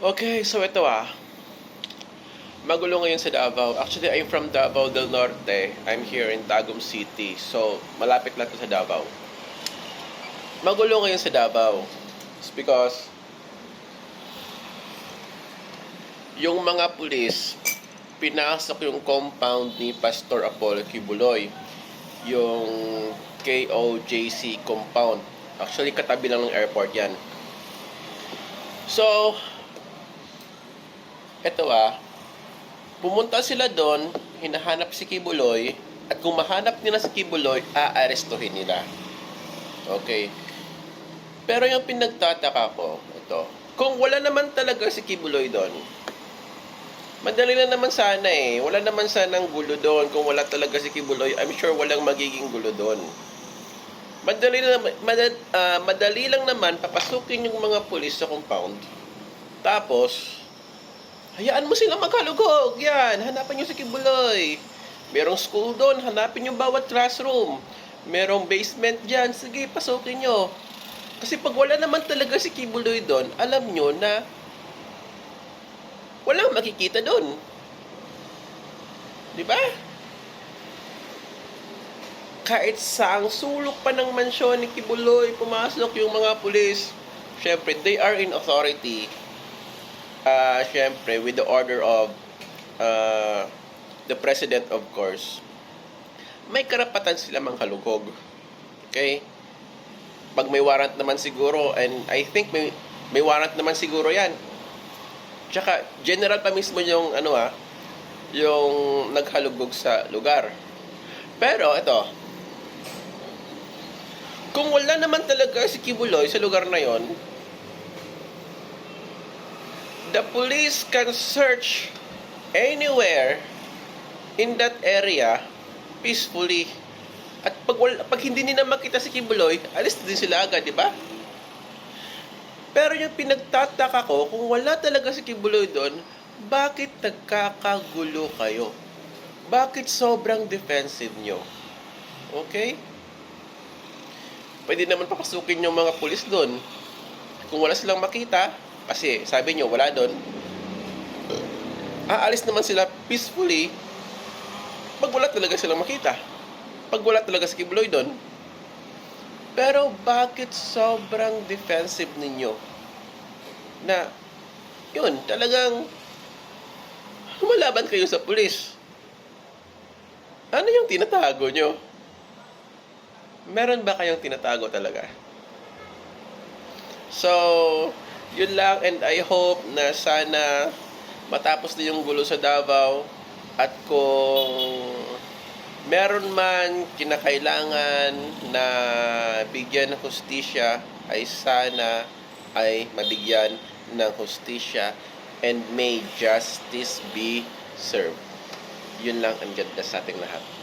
Okay, so ito ah. Magulo ngayon sa Davao. Actually, I'm from Davao del Norte. I'm here in Tagum City. So, malapit lang sa Davao. Magulo ngayon sa Davao. It's because yung mga pulis pinasok yung compound ni Pastor Apollo Kibuloy yung KOJC compound. Actually, katabi lang ng airport yan. So, eto ah, pumunta sila doon, hinahanap si Kibuloy, at kung mahanap nila si Kibuloy, aarestuhin nila. Okay. Pero yung pinagtataka ko, ito, kung wala naman talaga si Kibuloy doon, madali na naman sana eh. Wala naman sanang gulo doon. Kung wala talaga si Kibuloy, I'm sure walang magiging gulo doon. Madali, na, madali, ah, madali lang naman papasukin yung mga pulis sa compound. Tapos, hayaan mo silang maghalugog. Yan, hanapin nyo si Kibuloy. Merong school doon, hanapin nyo bawat classroom. Merong basement dyan, sige, pasukin nyo. Kasi pag wala naman talaga si Kibuloy doon, alam nyo na walang makikita doon. Di ba? Kahit sa ang sulok pa ng mansyon ni Kibuloy, pumasok yung mga pulis. Siyempre, they are in authority. Ah, siyempre, with the order of uh, the president, of course. May karapatan sila manghalugog. Okay? Pag may warrant naman siguro, and I think may, may warrant naman siguro yan. Tsaka, general pa mismo yung, ano ah, yung naghalugog sa lugar. Pero, ito, kung wala naman talaga si Kibuloy sa lugar na yon, the police can search anywhere in that area peacefully. At pag, pag hindi nila makita si Kibuloy, alis din sila agad, di ba? Pero yung pinagtataka ko, kung wala talaga si Kibuloy doon, bakit nagkakagulo kayo? Bakit sobrang defensive nyo? Okay? Pwede naman papasukin yung mga pulis doon. Kung wala silang makita, kasi sabi nyo, wala doon, aalis naman sila peacefully pag wala talaga silang makita. Pag wala talaga si Kibuloy doon. Pero bakit sobrang defensive ninyo? Na, yun, talagang lumalaban kayo sa pulis. Ano yung tinatago nyo? Meron ba kayong tinatago talaga? So, yun lang and I hope na sana matapos na yung gulo sa Davao at kung meron man kinakailangan na bigyan ng hustisya ay sana ay mabigyan ng hustisya and may justice be served. Yun lang ang ganda sa ating lahat.